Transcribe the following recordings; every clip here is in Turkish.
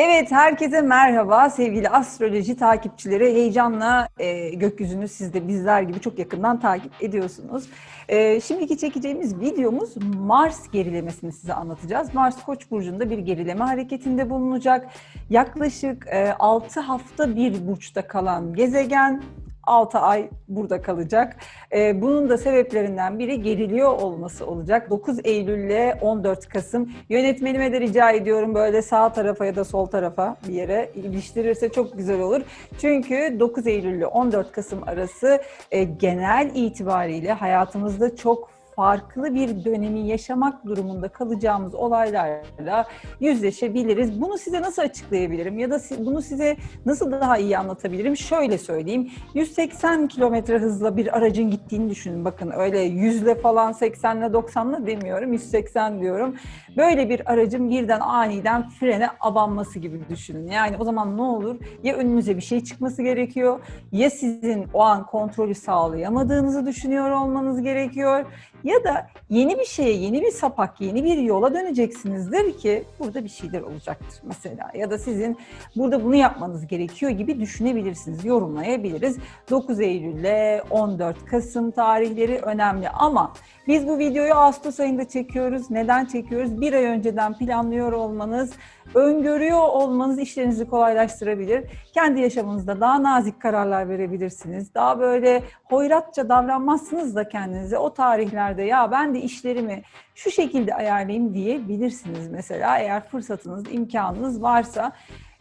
Evet, herkese merhaba sevgili astroloji takipçileri. Heyecanla e, gökyüzünü siz de bizler gibi çok yakından takip ediyorsunuz. E, şimdiki çekeceğimiz videomuz Mars gerilemesini size anlatacağız. Mars Koç burcunda bir gerileme hareketinde bulunacak. Yaklaşık e, 6 hafta bir burçta kalan gezegen 6 ay burada kalacak. Ee, bunun da sebeplerinden biri geriliyor olması olacak. 9 Eylül ile 14 Kasım. Yönetmenime de rica ediyorum böyle sağ tarafa ya da sol tarafa bir yere iliştirirse çok güzel olur. Çünkü 9 Eylül ile 14 Kasım arası e, genel itibariyle hayatımızda çok farklı bir dönemi yaşamak durumunda kalacağımız olaylarla yüzleşebiliriz. Bunu size nasıl açıklayabilirim ya da bunu size nasıl daha iyi anlatabilirim? Şöyle söyleyeyim. 180 kilometre hızla bir aracın gittiğini düşünün. Bakın öyle yüzle falan 80'le 90'la demiyorum. 180 diyorum. Böyle bir aracın birden aniden frene abanması gibi düşünün. Yani o zaman ne olur? Ya önünüze bir şey çıkması gerekiyor ya sizin o an kontrolü sağlayamadığınızı düşünüyor olmanız gerekiyor ya da yeni bir şeye, yeni bir sapak, yeni bir yola döneceksinizdir ki burada bir şeyler olacaktır mesela. Ya da sizin burada bunu yapmanız gerekiyor gibi düşünebilirsiniz, yorumlayabiliriz. 9 Eylül ile 14 Kasım tarihleri önemli ama biz bu videoyu Ağustos ayında çekiyoruz. Neden çekiyoruz? Bir ay önceden planlıyor olmanız, öngörüyor olmanız işlerinizi kolaylaştırabilir. Kendi yaşamınızda daha nazik kararlar verebilirsiniz. Daha böyle hoyratça davranmazsınız da kendinize. O tarihlerde ya ben de işlerimi şu şekilde ayarlayayım diyebilirsiniz mesela eğer fırsatınız, imkanınız varsa.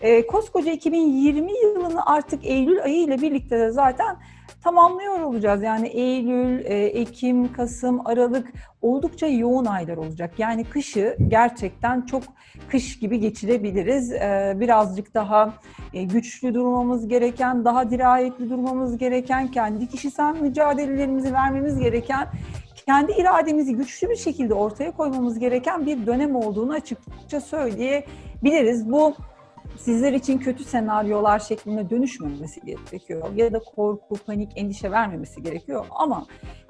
E, koskoca 2020 yılını artık Eylül ayı ile birlikte de zaten tamamlıyor olacağız. Yani Eylül, e, Ekim, Kasım, Aralık oldukça yoğun aylar olacak. Yani kışı gerçekten çok kış gibi geçirebiliriz. E, birazcık daha e, güçlü durmamız gereken, daha dirayetli durmamız gereken, kendi kişisel mücadelelerimizi vermemiz gereken kendi irademizi güçlü bir şekilde ortaya koymamız gereken bir dönem olduğunu açıkça söyleyebiliriz. Bu sizler için kötü senaryolar şeklinde dönüşmemesi gerekiyor. Ya da korku, panik, endişe vermemesi gerekiyor. Ama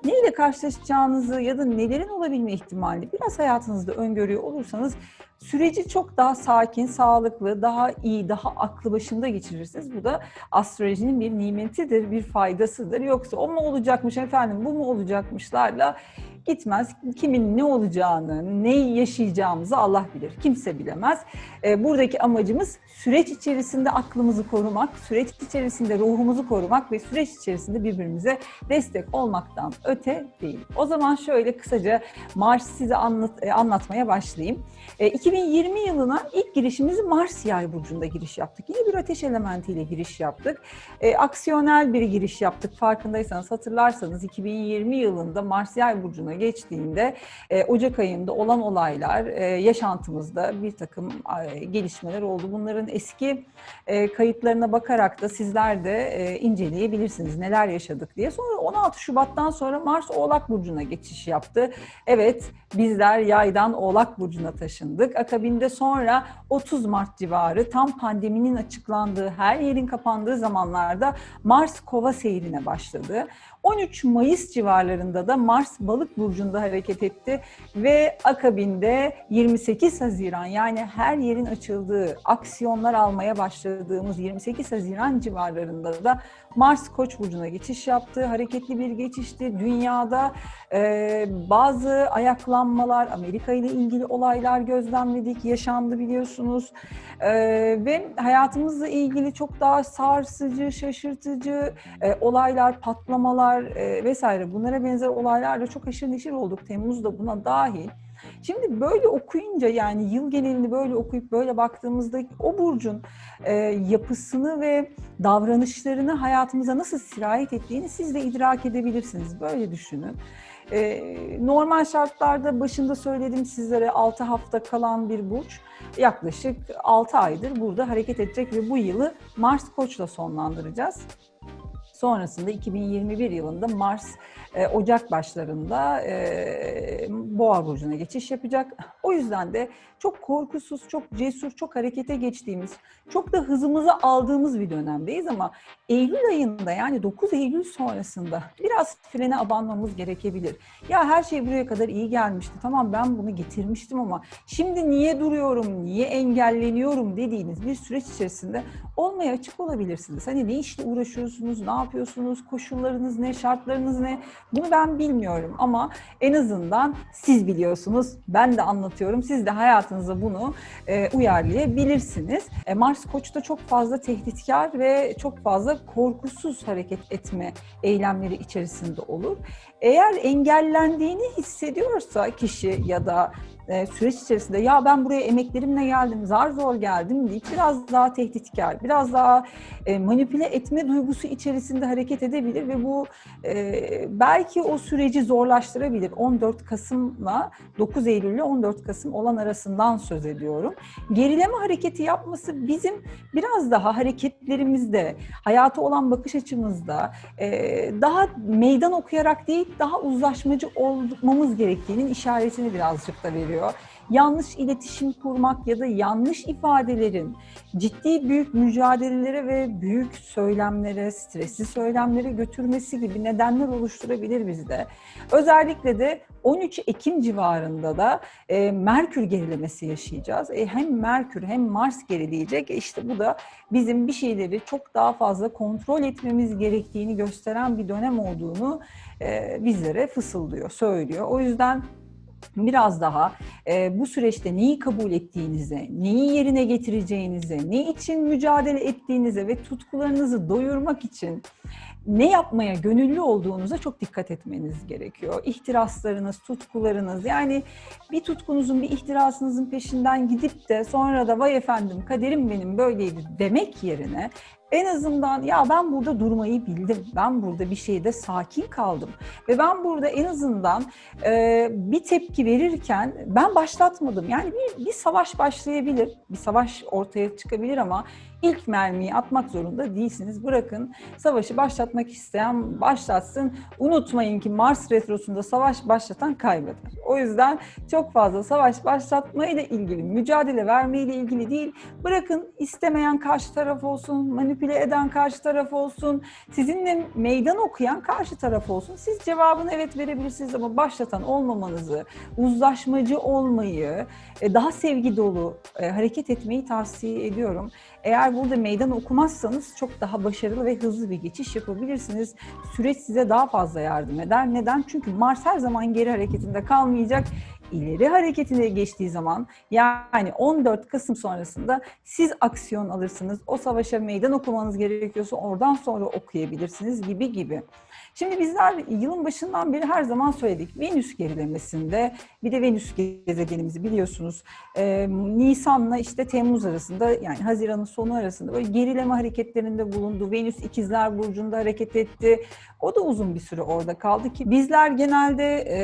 neyle karşılaşacağınızı ya da nelerin olabilme ihtimalini biraz hayatınızda öngörüyor olursanız süreci çok daha sakin, sağlıklı, daha iyi, daha aklı başında geçirirsiniz. Bu da astrolojinin bir nimetidir, bir faydasıdır. Yoksa o mu olacakmış efendim, bu mu olacakmışlarla gitmez. Kimin ne olacağını, ne yaşayacağımızı Allah bilir. Kimse bilemez. E, buradaki amacımız süreç içerisinde aklımızı korumak, süreç içerisinde ruhumuzu korumak ve süreç içerisinde birbirimize destek olmaktan öte değil. O zaman şöyle kısaca Mars size anlat, e, anlatmaya başlayayım. E, 2020 yılına ilk girişimizi Mars Yay burcunda giriş yaptık. Yine bir ateş elementiyle giriş yaptık. E, aksiyonel bir giriş yaptık. Farkındaysanız hatırlarsanız 2020 yılında Mars Yay burcuna geçtiğinde e, Ocak ayında olan olaylar e, yaşantımızda bir takım e, gelişmeler oldu. Bunların eski e, kayıtlarına bakarak da sizler de e, inceleyebilirsiniz neler yaşadık diye. Sonra 16 Şubat'tan sonra Mars Oğlak Burcu'na geçiş yaptı. Evet bizler yaydan Oğlak Burcu'na taşındık. Akabinde sonra 30 Mart civarı tam pandeminin açıklandığı, her yerin kapandığı zamanlarda Mars Kova seyrine başladı. 13 Mayıs civarlarında da Mars Balık burcunda hareket etti ve akabinde 28 Haziran yani her yerin açıldığı, aksiyonlar almaya başladığımız 28 Haziran civarlarında da Mars Koç burcuna geçiş yaptı. Hareketli bir geçişti. Dünyada e, bazı ayaklanmalar, Amerika ile ilgili olaylar gözlemledik, yaşandı biliyorsunuz. E, ve hayatımızla ilgili çok daha sarsıcı, şaşırtıcı e, olaylar, patlamalar e, vesaire bunlara benzer olaylarla çok aşırı neşir olduk. Temmuz da buna dahil. Şimdi böyle okuyunca yani yıl genelini böyle okuyup böyle baktığımızda o burcun e, yapısını ve davranışlarını hayatımıza nasıl sirayet ettiğini siz de idrak edebilirsiniz. Böyle düşünün. E, normal şartlarda başında söyledim sizlere 6 hafta kalan bir burç yaklaşık 6 aydır burada hareket edecek ve bu yılı Mars Koç'la sonlandıracağız. Sonrasında 2021 yılında Mars e, Ocak başlarında e, Boğa burcuna geçiş yapacak. O yüzden de çok korkusuz, çok cesur, çok harekete geçtiğimiz, çok da hızımızı aldığımız bir dönemdeyiz ama Eylül ayında yani 9 Eylül sonrasında biraz frene abanmamız gerekebilir. Ya her şey buraya kadar iyi gelmişti. Tamam ben bunu getirmiştim ama şimdi niye duruyorum, niye engelleniyorum dediğiniz bir süreç içerisinde olmaya açık olabilirsiniz. Hani ne işle uğraşıyorsunuz, ne koşullarınız ne, şartlarınız ne bunu ben bilmiyorum ama en azından siz biliyorsunuz. Ben de anlatıyorum. Siz de hayatınıza bunu e, uyarlayabilirsiniz. E, Mars Koç'ta çok fazla tehditkar ve çok fazla korkusuz hareket etme eylemleri içerisinde olur. Eğer engellendiğini hissediyorsa kişi ya da e, süreç içerisinde ya ben buraya emeklerimle geldim, zar zor geldim deyip biraz daha tehditkar, biraz daha e, manipüle etme duygusu içerisinde hareket edebilir ve bu e, belki o süreci zorlaştırabilir. 14 Kasım'la 9 Eylül ile 14 Kasım olan arasından söz ediyorum. Gerileme hareketi yapması bizim biraz daha hareketlerimizde, hayata olan bakış açımızda e, daha meydan okuyarak değil, daha uzlaşmacı olmamız gerektiğinin işaretini birazcık da veriyor yanlış iletişim kurmak ya da yanlış ifadelerin ciddi büyük mücadelelere ve büyük söylemlere, stresli söylemlere götürmesi gibi nedenler oluşturabilir bizde. Özellikle de 13 Ekim civarında da e, Merkür gerilemesi yaşayacağız. E, hem Merkür hem Mars gerileyecek. E, işte bu da bizim bir şeyleri çok daha fazla kontrol etmemiz gerektiğini gösteren bir dönem olduğunu e, bizlere fısıldıyor, söylüyor. O yüzden biraz daha e, bu süreçte neyi kabul ettiğinize, neyi yerine getireceğinize, ne için mücadele ettiğinize ve tutkularınızı doyurmak için ne yapmaya gönüllü olduğunuza çok dikkat etmeniz gerekiyor. İhtiraslarınız, tutkularınız yani bir tutkunuzun, bir ihtirasınızın peşinden gidip de sonra da vay efendim kaderim benim böyleydi demek yerine en azından ya ben burada durmayı bildim. Ben burada bir şeyde sakin kaldım. Ve ben burada en azından e, bir tepki verirken ben başlatmadım. Yani bir, bir savaş başlayabilir. Bir savaş ortaya çıkabilir ama ilk mermiyi atmak zorunda değilsiniz. Bırakın savaşı başlatmak isteyen başlatsın. Unutmayın ki Mars retrosunda savaş başlatan kaybeder. O yüzden çok fazla savaş başlatmayla ilgili, mücadele vermeyle ilgili değil. Bırakın istemeyen karşı taraf olsun, manipüle eden karşı taraf olsun, sizinle meydan okuyan karşı taraf olsun. Siz cevabını evet verebilirsiniz ama başlatan olmamanızı, uzlaşmacı olmayı, e, daha sevgi dolu e, hareket etmeyi tavsiye ediyorum. Eğer burada meydan okumazsanız çok daha başarılı ve hızlı bir geçiş yapabilirsiniz. Süreç size daha fazla yardım eder. Neden? Çünkü Mars her zaman geri hareketinde kalmayacak ileri hareketine geçtiği zaman yani 14 Kasım sonrasında siz aksiyon alırsınız. O savaşa meydan okumanız gerekiyorsa oradan sonra okuyabilirsiniz gibi gibi. Şimdi bizler yılın başından beri her zaman söyledik. Venüs gerilemesinde bir de Venüs gezegenimizi biliyorsunuz. Ee, Nisan'la işte Temmuz arasında yani Haziran'ın sonu arasında böyle gerileme hareketlerinde bulundu. Venüs ikizler burcunda hareket etti. O da uzun bir süre orada kaldı ki bizler genelde e,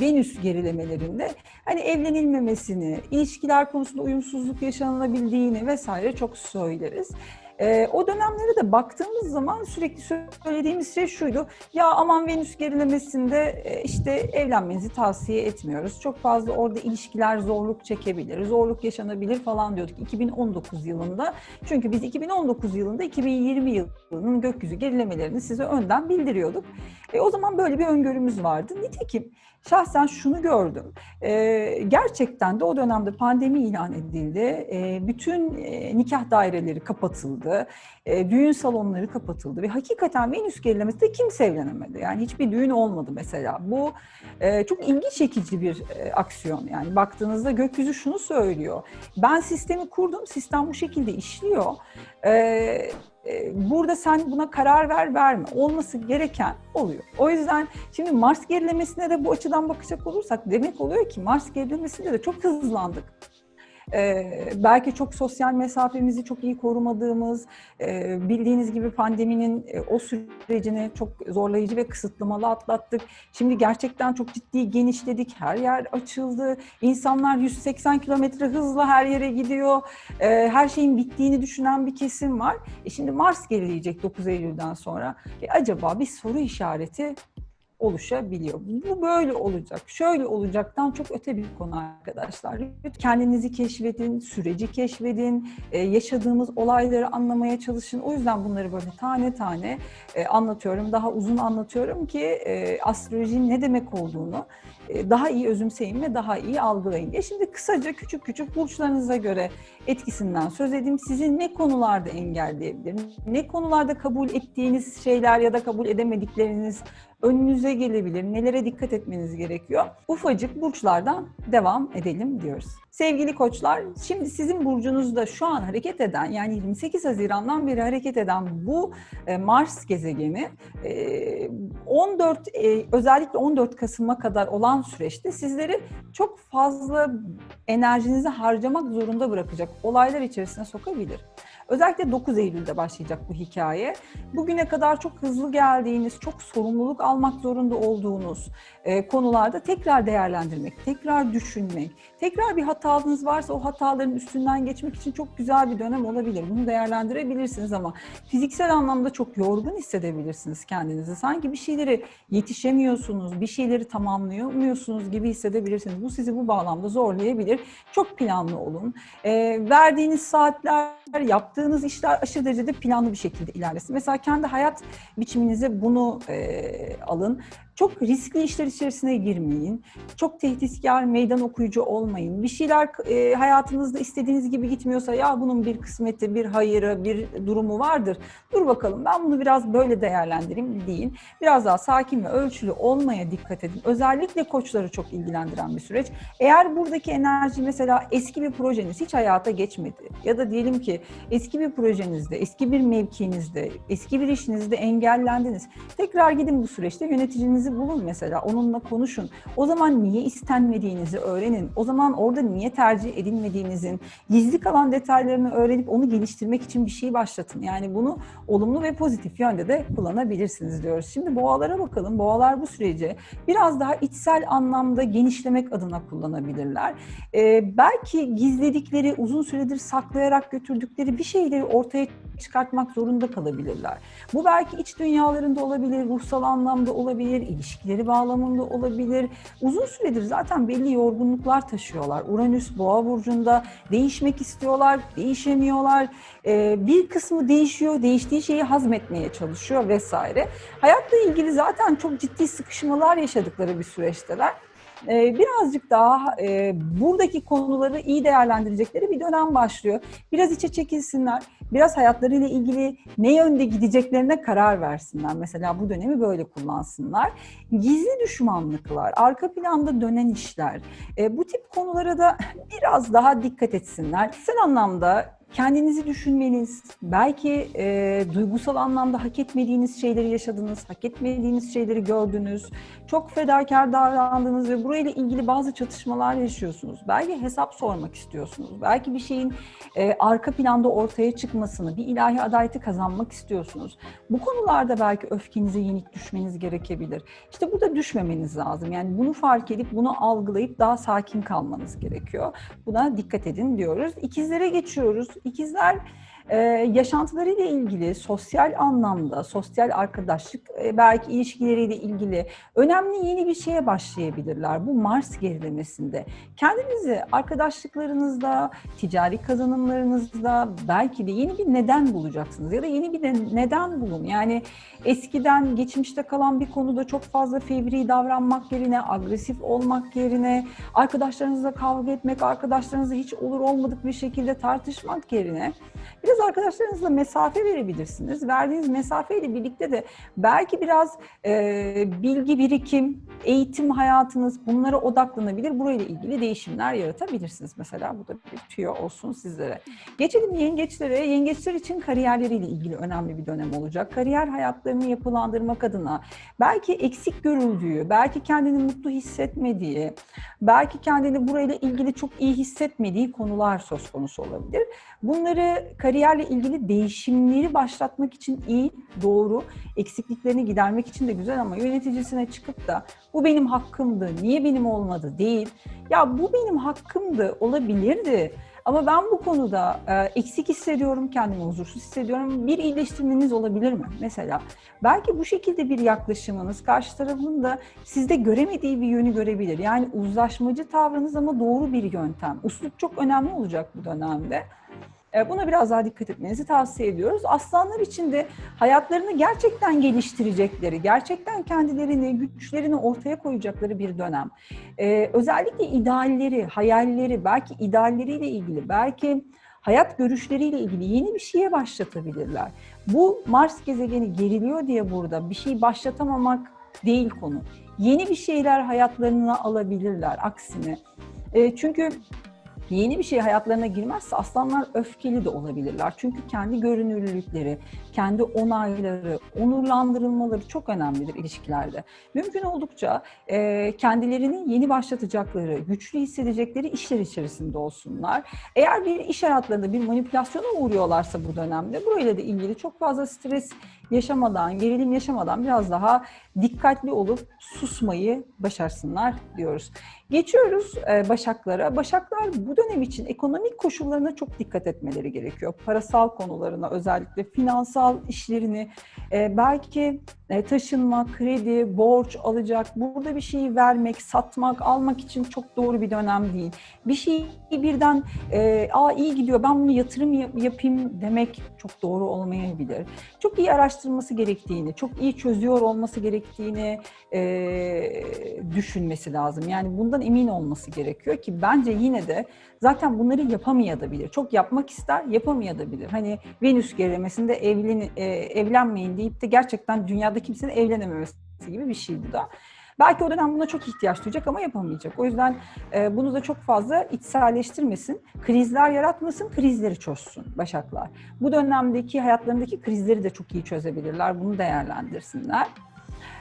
Venüs gerilemelerinde hani evlenilmemesini, ilişkiler konusunda uyumsuzluk yaşanabildiğini vesaire çok söyleriz. E, o dönemlere de baktığımız zaman sürekli söylediğimiz şey şuydu. Ya aman Venüs gerilemesinde e, işte evlenmenizi tavsiye etmiyoruz. Çok fazla orada ilişkiler zorluk çekebilir, zorluk yaşanabilir falan diyorduk 2019 yılında. Çünkü biz 2019 yılında 2020 yılının gökyüzü gerilemelerini size önden bildiriyorduk. E, o zaman böyle bir öngörümüz vardı. Nitekim şahsen şunu gördüm. E, gerçekten de o dönemde pandemi ilan edildi. E, bütün e, nikah daireleri kapatıldı. E, düğün salonları kapatıldı ve hakikaten Venüs gerilemesinde kimse evlenemedi. Yani hiçbir düğün olmadı mesela. Bu e, çok ilgi çekici bir e, aksiyon. Yani baktığınızda gökyüzü şunu söylüyor. Ben sistemi kurdum, sistem bu şekilde işliyor. E, burada sen buna karar ver verme. Olması gereken oluyor. O yüzden şimdi Mars gerilemesine de bu açıdan bakacak olursak demek oluyor ki Mars gerilemesinde de çok hızlandık. Ee, belki çok sosyal mesafemizi çok iyi korumadığımız, e, bildiğiniz gibi pandeminin e, o sürecini çok zorlayıcı ve kısıtlamalı atlattık. Şimdi gerçekten çok ciddi genişledik, her yer açıldı. İnsanlar 180 kilometre hızla her yere gidiyor. E, her şeyin bittiğini düşünen bir kesim var. E şimdi Mars gerileyecek 9 Eylül'den sonra. E acaba bir soru işareti oluşabiliyor. Bu böyle olacak, şöyle olacaktan çok öte bir konu arkadaşlar. Kendinizi keşfedin, süreci keşfedin, e, yaşadığımız olayları anlamaya çalışın. O yüzden bunları böyle tane tane e, anlatıyorum, daha uzun anlatıyorum ki e, astrolojinin ne demek olduğunu daha iyi özümseyin ve daha iyi algılayın diye. Şimdi kısaca küçük küçük burçlarınıza göre etkisinden söz edeyim. Sizin ne konularda engelleyebilir, ne konularda kabul ettiğiniz şeyler ya da kabul edemedikleriniz önünüze gelebilir. Nelere dikkat etmeniz gerekiyor? Ufacık burçlardan devam edelim diyoruz. Sevgili koçlar, şimdi sizin burcunuzda şu an hareket eden yani 28 Haziran'dan beri hareket eden bu e, Mars gezegeni e, 14 e, özellikle 14 Kasım'a kadar olan süreçte sizleri çok fazla enerjinizi harcamak zorunda bırakacak olaylar içerisine sokabilir. Özellikle 9 Eylül'de başlayacak bu hikaye. Bugüne kadar çok hızlı geldiğiniz, çok sorumluluk almak zorunda olduğunuz e, konularda tekrar değerlendirmek, tekrar düşünmek, tekrar bir hatanız varsa o hataların üstünden geçmek için çok güzel bir dönem olabilir. Bunu değerlendirebilirsiniz ama fiziksel anlamda çok yorgun hissedebilirsiniz kendinizi. Sanki bir şeyleri yetişemiyorsunuz, bir şeyleri tamamlayamıyorsunuz gibi hissedebilirsiniz. Bu sizi bu bağlamda zorlayabilir. Çok planlı olun. E, verdiğiniz saatler, yaptığınız işler aşırı derecede planlı bir şekilde ilerlesin. Mesela kendi hayat biçiminize bunu e, alın. Çok riskli işler içerisine girmeyin. Çok tehditkar, meydan okuyucu olmayın. Bir şeyler e, hayatınızda istediğiniz gibi gitmiyorsa ya bunun bir kısmeti, bir hayırı, bir durumu vardır. Dur bakalım ben bunu biraz böyle değerlendireyim deyin. Biraz daha sakin ve ölçülü olmaya dikkat edin. Özellikle koçları çok ilgilendiren bir süreç. Eğer buradaki enerji mesela eski bir projeniz hiç hayata geçmedi ya da diyelim ki eski bir projenizde, eski bir mevkinizde, eski bir işinizde engellendiniz. Tekrar gidin bu süreçte yöneticinizi bulun mesela, onunla konuşun. O zaman niye istenmediğinizi öğrenin. O zaman orada niye tercih edilmediğinizin gizli kalan detaylarını öğrenip onu geliştirmek için bir şey başlatın. Yani bunu olumlu ve pozitif yönde de kullanabilirsiniz diyoruz. Şimdi boğalara bakalım. Boğalar bu süreci biraz daha içsel anlamda genişlemek adına kullanabilirler. Ee, belki gizledikleri, uzun süredir saklayarak götürdükleri bir şeyleri ortaya çıkartmak zorunda kalabilirler. Bu belki iç dünyalarında olabilir, ruhsal anlamda olabilir, ilişkileri bağlamında olabilir. Uzun süredir zaten belli yorgunluklar taşıyorlar. Uranüs boğa burcunda değişmek istiyorlar, değişemiyorlar. Ee, bir kısmı değişiyor, değiştiği şeyi hazmetmeye çalışıyor vesaire. Hayatla ilgili zaten çok ciddi sıkışmalar yaşadıkları bir süreçteler birazcık daha e, buradaki konuları iyi değerlendirecekleri bir dönem başlıyor. Biraz içe çekilsinler, biraz hayatlarıyla ilgili ne yönde gideceklerine karar versinler. Mesela bu dönemi böyle kullansınlar. Gizli düşmanlıklar, arka planda dönen işler, e, bu tip konulara da biraz daha dikkat etsinler. Sen anlamda kendinizi düşünmeniz, belki e, duygusal anlamda hak etmediğiniz şeyleri yaşadınız, hak etmediğiniz şeyleri gördünüz, çok fedakar davrandınız ve burayla ilgili bazı çatışmalar yaşıyorsunuz. Belki hesap sormak istiyorsunuz, belki bir şeyin e, arka planda ortaya çıkmasını, bir ilahi adaleti kazanmak istiyorsunuz. Bu konularda belki öfkenize yenik düşmeniz gerekebilir. İşte burada düşmemeniz lazım. Yani bunu fark edip, bunu algılayıp daha sakin kalmanız gerekiyor. Buna dikkat edin diyoruz. İkizlere geçiyoruz. İkizler e, yaşantılarıyla ilgili sosyal anlamda, sosyal arkadaşlık, belki ilişkileriyle ilgili önemli yeni bir şeye başlayabilirler bu Mars gerilemesinde. Kendinizi arkadaşlıklarınızda, ticari kazanımlarınızda belki de yeni bir neden bulacaksınız ya da yeni bir de neden bulun. Yani eskiden, geçmişte kalan bir konuda çok fazla fevri davranmak yerine, agresif olmak yerine, arkadaşlarınızla kavga etmek, arkadaşlarınızla hiç olur olmadık bir şekilde tartışmak yerine biraz Biraz arkadaşlarınızla mesafe verebilirsiniz. Verdiğiniz mesafeyle birlikte de belki biraz e, bilgi birikim, eğitim hayatınız bunlara odaklanabilir. Burayla ilgili değişimler yaratabilirsiniz mesela. Bu da bir tüyo olsun sizlere. Geçelim yengeçlere. Yengeçler için kariyerleriyle ilgili önemli bir dönem olacak. Kariyer hayatlarını yapılandırmak adına belki eksik görüldüğü, belki kendini mutlu hissetmediği, belki kendini burayla ilgili çok iyi hissetmediği konular söz konusu olabilir. Bunları kariyerle ilgili değişimleri başlatmak için iyi, doğru, eksikliklerini gidermek için de güzel ama yöneticisine çıkıp da bu benim hakkımdı, niye benim olmadı değil. Ya bu benim hakkımdı, olabilirdi. Ama ben bu konuda e, eksik hissediyorum, kendimi huzursuz hissediyorum. Bir iyileştirmeniz olabilir mi? Mesela belki bu şekilde bir yaklaşımınız karşı tarafın da sizde göremediği bir yönü görebilir. Yani uzlaşmacı tavrınız ama doğru bir yöntem. Uslup çok önemli olacak bu dönemde. E, Buna biraz daha dikkat etmenizi tavsiye ediyoruz. Aslanlar için de hayatlarını gerçekten geliştirecekleri, gerçekten kendilerini, güçlerini ortaya koyacakları bir dönem. Ee, özellikle idealleri, hayalleri, belki idealleriyle ilgili, belki hayat görüşleriyle ilgili yeni bir şeye başlatabilirler. Bu Mars gezegeni geriliyor diye burada bir şey başlatamamak değil konu. Yeni bir şeyler hayatlarına alabilirler aksine. E, çünkü yeni bir şey hayatlarına girmezse aslanlar öfkeli de olabilirler. Çünkü kendi görünürlükleri, kendi onayları, onurlandırılmaları çok önemlidir ilişkilerde. Mümkün oldukça e, kendilerini yeni başlatacakları, güçlü hissedecekleri işler içerisinde olsunlar. Eğer bir iş hayatlarında bir manipülasyona uğruyorlarsa bu dönemde burayla da ilgili çok fazla stres yaşamadan, gerilim yaşamadan biraz daha dikkatli olup susmayı başarsınlar diyoruz. Geçiyoruz e, Başaklara. Başaklar bu dönem için ekonomik koşullarına çok dikkat etmeleri gerekiyor. Parasal konularına özellikle finansal işlerini e, belki e, taşınma, kredi, borç alacak, burada bir şeyi vermek, satmak, almak için çok doğru bir dönem değil. Bir şeyi birden e, aa iyi gidiyor ben bunu yatırım yap- yapayım demek çok doğru olmayabilir. Çok iyi araştırması gerektiğini, çok iyi çözüyor olması gerektiğini e, düşünmesi lazım. Yani bundan emin olması gerekiyor ki bence yine de zaten bunları yapamayabilir. Çok yapmak ister, yapamayabilir. Hani Venüs gerilemesinde evlen, e, evlenmeyin deyip de gerçekten dünyada kimsenin evlenememesi gibi bir şey bu da. Belki o dönem buna çok ihtiyaç duyacak ama yapamayacak. O yüzden e, bunu da çok fazla içselleştirmesin, krizler yaratmasın, krizleri çözsün Başaklar. Bu dönemdeki hayatlarındaki krizleri de çok iyi çözebilirler, bunu değerlendirsinler.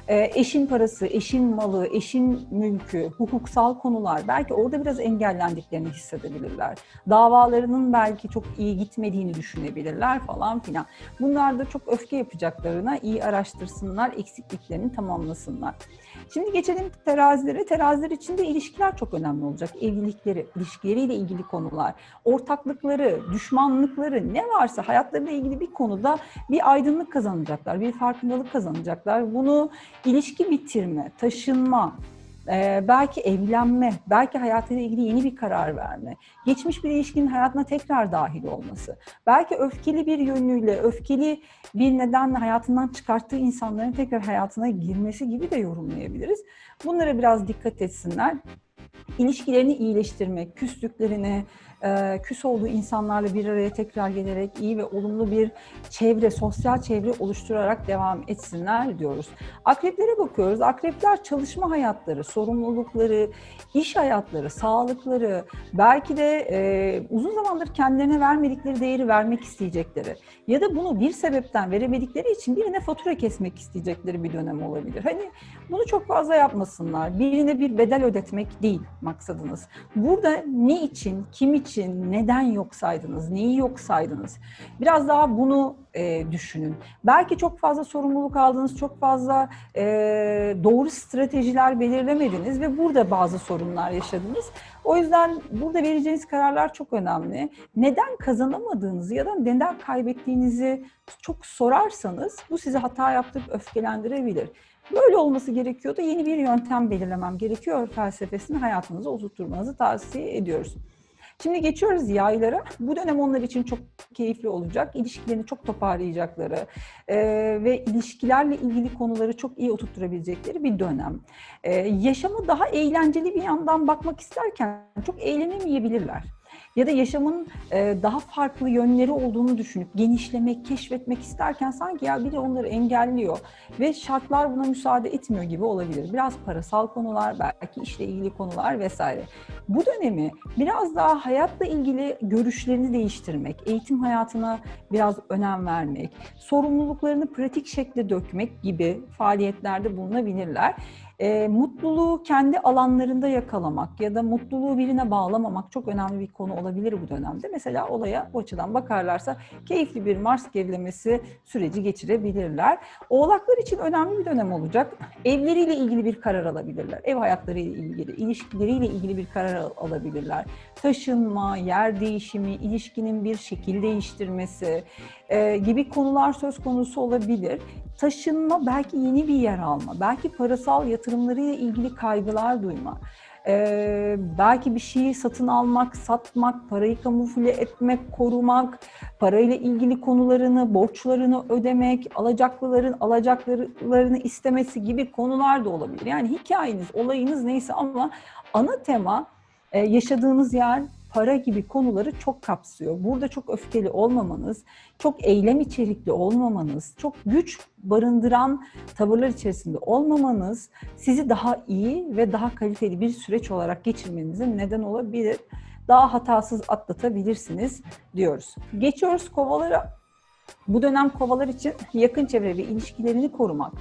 E, eşin parası, eşin malı, eşin mülkü, hukuksal konular belki orada biraz engellendiklerini hissedebilirler. Davalarının belki çok iyi gitmediğini düşünebilirler falan filan. Bunlar da çok öfke yapacaklarına iyi araştırsınlar, eksikliklerini tamamlasınlar. Şimdi geçelim terazilere. Teraziler için de ilişkiler çok önemli olacak. Evlilikleri, ilişkileriyle ilgili konular, ortaklıkları, düşmanlıkları ne varsa hayatlarıyla ilgili bir konuda bir aydınlık kazanacaklar, bir farkındalık kazanacaklar. Bunu ilişki bitirme, taşınma, e, belki evlenme, belki hayatıyla ilgili yeni bir karar verme, geçmiş bir ilişkinin hayatına tekrar dahil olması, belki öfkeli bir yönüyle, öfkeli bir nedenle hayatından çıkarttığı insanların tekrar hayatına girmesi gibi de yorumlayabiliriz. Bunlara biraz dikkat etsinler. İlişkilerini iyileştirmek, küslüklerini, e, küs olduğu insanlarla bir araya tekrar gelerek iyi ve olumlu bir çevre, sosyal çevre oluşturarak devam etsinler diyoruz. Akreplere bakıyoruz. Akrepler çalışma hayatları, sorumlulukları, iş hayatları, sağlıkları, belki de e, uzun zamandır kendilerine vermedikleri değeri vermek isteyecekleri ya da bunu bir sebepten veremedikleri için birine fatura kesmek isteyecekleri bir dönem olabilir. Hani bunu çok fazla yapmasınlar. Birine bir bedel ödetmek değil maksadınız. Burada ne için, kim için, neden yok saydınız, neyi yok saydınız? Biraz daha bunu e, düşünün. Belki çok fazla sorumluluk aldınız, çok fazla e, doğru stratejiler belirlemediniz ve burada bazı sorunlar yaşadınız. O yüzden burada vereceğiniz kararlar çok önemli. Neden kazanamadığınızı ya da neden kaybettiğinizi çok sorarsanız bu sizi hata yaptırıp öfkelendirebilir. Böyle olması gerekiyor da yeni bir yöntem belirlemem gerekiyor felsefesini hayatınıza oturtmanızı tavsiye ediyoruz. Şimdi geçiyoruz yaylara. Bu dönem onlar için çok keyifli olacak. İlişkilerini çok toparlayacakları e, ve ilişkilerle ilgili konuları çok iyi oturtturabilecekleri bir dönem. E, yaşamı daha eğlenceli bir yandan bakmak isterken çok eğlenemeyebilirler. Ya da yaşamın e, daha farklı yönleri olduğunu düşünüp genişlemek, keşfetmek isterken sanki ya biri onları engelliyor ve şartlar buna müsaade etmiyor gibi olabilir. Biraz parasal konular, belki işle ilgili konular vesaire. Bu dönemi biraz daha hayatla ilgili görüşlerini değiştirmek, eğitim hayatına biraz önem vermek, sorumluluklarını pratik şekilde dökmek gibi faaliyetlerde bulunabilirler. E, mutluluğu kendi alanlarında yakalamak ya da mutluluğu birine bağlamamak çok önemli bir konu olabilir bu dönemde. Mesela olaya bu açıdan bakarlarsa keyifli bir Mars gerilemesi süreci geçirebilirler. Oğlaklar için önemli bir dönem olacak. Evleriyle ilgili bir karar alabilirler. Ev hayatlarıyla ilgili, ilişkileriyle ilgili bir karar alabilirler. Taşınma, yer değişimi, ilişkinin bir şekil değiştirmesi e, gibi konular söz konusu olabilir taşınma, belki yeni bir yer alma, belki parasal yatırımlarıyla ilgili kaygılar duyma, ee, belki bir şeyi satın almak, satmak, parayı kamufle etmek, korumak, parayla ilgili konularını, borçlarını ödemek, alacaklıların alacaklarını istemesi gibi konular da olabilir. Yani hikayeniz, olayınız neyse ama ana tema e, yaşadığınız yer, para gibi konuları çok kapsıyor. Burada çok öfkeli olmamanız, çok eylem içerikli olmamanız, çok güç barındıran tavırlar içerisinde olmamanız sizi daha iyi ve daha kaliteli bir süreç olarak geçirmenize neden olabilir. Daha hatasız atlatabilirsiniz diyoruz. Geçiyoruz kovalara. Bu dönem kovalar için yakın çevre ve ilişkilerini korumak,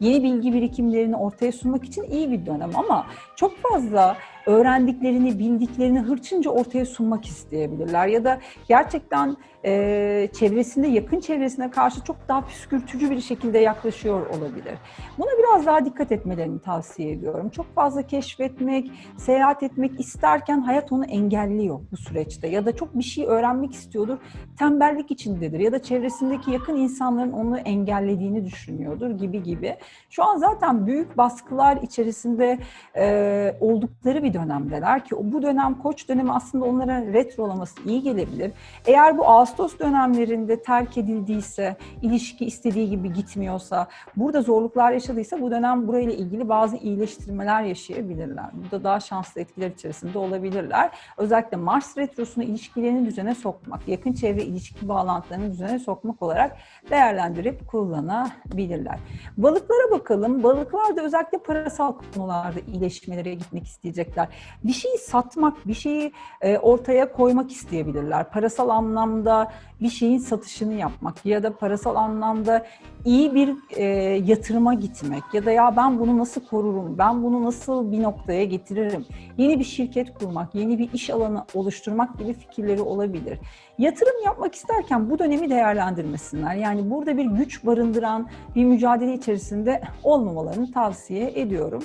yeni bilgi birikimlerini ortaya sunmak için iyi bir dönem ama çok fazla öğrendiklerini, bildiklerini hırçınca ortaya sunmak isteyebilirler. Ya da gerçekten e, çevresinde, yakın çevresine karşı çok daha püskürtücü bir şekilde yaklaşıyor olabilir. Buna biraz daha dikkat etmelerini tavsiye ediyorum. Çok fazla keşfetmek, seyahat etmek isterken hayat onu engelliyor bu süreçte. Ya da çok bir şey öğrenmek istiyordur, tembellik içindedir. Ya da çevresindeki yakın insanların onu engellediğini düşünüyordur gibi gibi. Şu an zaten büyük baskılar içerisinde e, oldukları bir dönemdeler ki bu dönem koç dönemi aslında onlara retrolaması iyi gelebilir. Eğer bu Ağustos dönemlerinde terk edildiyse, ilişki istediği gibi gitmiyorsa, burada zorluklar yaşadıysa bu dönem burayla ilgili bazı iyileştirmeler yaşayabilirler. Burada daha şanslı etkiler içerisinde olabilirler. Özellikle Mars retrosunu ilişkilerini düzene sokmak, yakın çevre ilişki bağlantılarını düzene sokmak olarak değerlendirip kullanabilirler. Balıklara bakalım. Balıklar da özellikle parasal konularda iyileşmelere gitmek isteyecekler bir şeyi satmak, bir şeyi e, ortaya koymak isteyebilirler. Parasal anlamda bir şeyin satışını yapmak ya da parasal anlamda iyi bir e, yatırıma gitmek ya da ya ben bunu nasıl korurum, ben bunu nasıl bir noktaya getiririm, yeni bir şirket kurmak, yeni bir iş alanı oluşturmak gibi fikirleri olabilir. Yatırım yapmak isterken bu dönemi değerlendirmesinler. Yani burada bir güç barındıran bir mücadele içerisinde olmamalarını tavsiye ediyorum.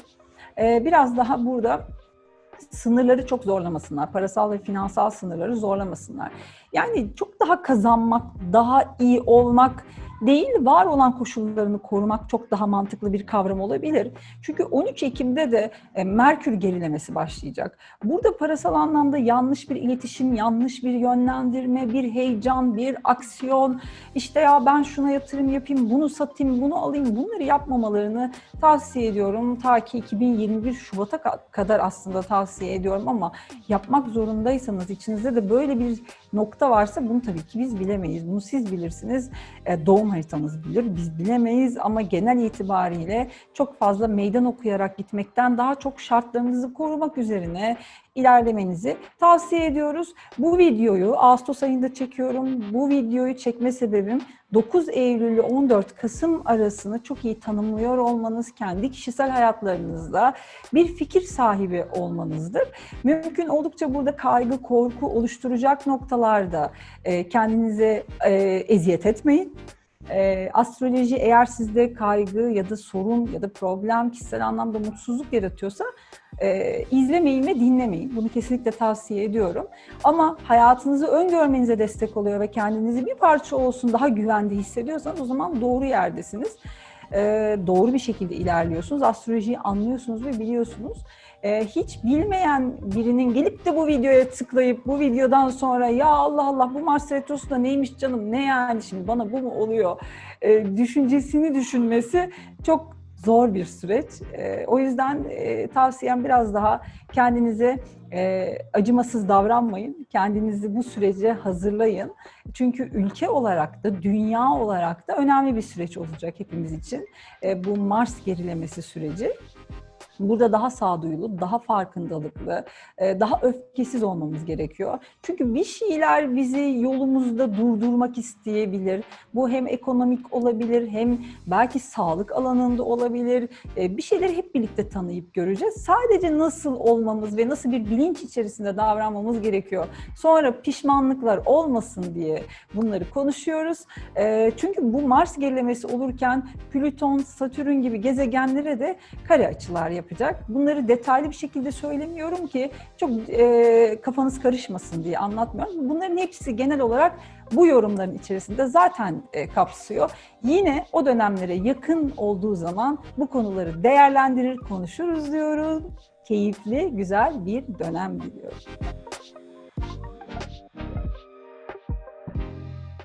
Ee, biraz daha burada sınırları çok zorlamasınlar. Parasal ve finansal sınırları zorlamasınlar. Yani çok daha kazanmak, daha iyi olmak değil, var olan koşullarını korumak çok daha mantıklı bir kavram olabilir. Çünkü 13 Ekim'de de e, Merkür gerilemesi başlayacak. Burada parasal anlamda yanlış bir iletişim, yanlış bir yönlendirme, bir heyecan, bir aksiyon, işte ya ben şuna yatırım yapayım, bunu satayım, bunu alayım, bunları yapmamalarını tavsiye ediyorum. Ta ki 2021 Şubat'a kadar aslında tavsiye ediyorum ama yapmak zorundaysanız içinizde de böyle bir nokta varsa bunu tabii ki biz bilemeyiz. Bunu siz bilirsiniz. E, doğum haritanız bilir. Biz bilemeyiz ama genel itibariyle çok fazla meydan okuyarak gitmekten daha çok şartlarınızı korumak üzerine ilerlemenizi tavsiye ediyoruz. Bu videoyu Ağustos ayında çekiyorum. Bu videoyu çekme sebebim 9 Eylül ile 14 Kasım arasını çok iyi tanımlıyor olmanız, kendi kişisel hayatlarınızda bir fikir sahibi olmanızdır. Mümkün oldukça burada kaygı, korku oluşturacak noktalarda kendinize eziyet etmeyin. E, astroloji eğer sizde kaygı ya da sorun ya da problem, kişisel anlamda mutsuzluk yaratıyorsa e, izlemeyin ve dinlemeyin. Bunu kesinlikle tavsiye ediyorum. Ama hayatınızı öngörmenize destek oluyor ve kendinizi bir parça olsun daha güvende hissediyorsanız o zaman doğru yerdesiniz. E, doğru bir şekilde ilerliyorsunuz. Astrolojiyi anlıyorsunuz ve biliyorsunuz e, hiç bilmeyen birinin gelip de bu videoya tıklayıp bu videodan sonra ya Allah Allah bu Mars Retrosu da neymiş canım ne yani şimdi bana bu mu oluyor e, düşüncesini düşünmesi çok zor bir süreç. E, o yüzden e, tavsiyem biraz daha kendinize e, acımasız davranmayın. Kendinizi bu sürece hazırlayın. Çünkü ülke olarak da dünya olarak da önemli bir süreç olacak hepimiz için. Bu Mars gerilemesi süreci. Burada daha sağduyulu, daha farkındalıklı, e, daha öfkesiz olmamız gerekiyor. Çünkü bir şeyler bizi yolumuzda durdurmak isteyebilir. Bu hem ekonomik olabilir, hem belki sağlık alanında olabilir. E, Bir şeyleri hep birlikte tanıyıp göreceğiz. Sadece nasıl olmamız ve nasıl bir bilinç içerisinde davranmamız gerekiyor. Sonra pişmanlıklar olmasın diye bunları konuşuyoruz. E, Çünkü bu Mars gerilemesi olurken Plüton, Satürn gibi gezegenlere de kare açılar yapacak. Bunları detaylı bir şekilde söylemiyorum ki çok e, kafanız karışmasın diye anlatmıyorum. Bunların hepsi genel olarak bu yorumların içerisinde zaten e, kapsıyor. Yine o dönemlere yakın olduğu zaman bu konuları değerlendirir, konuşuruz diyorum. Keyifli, güzel bir dönem diliyorum.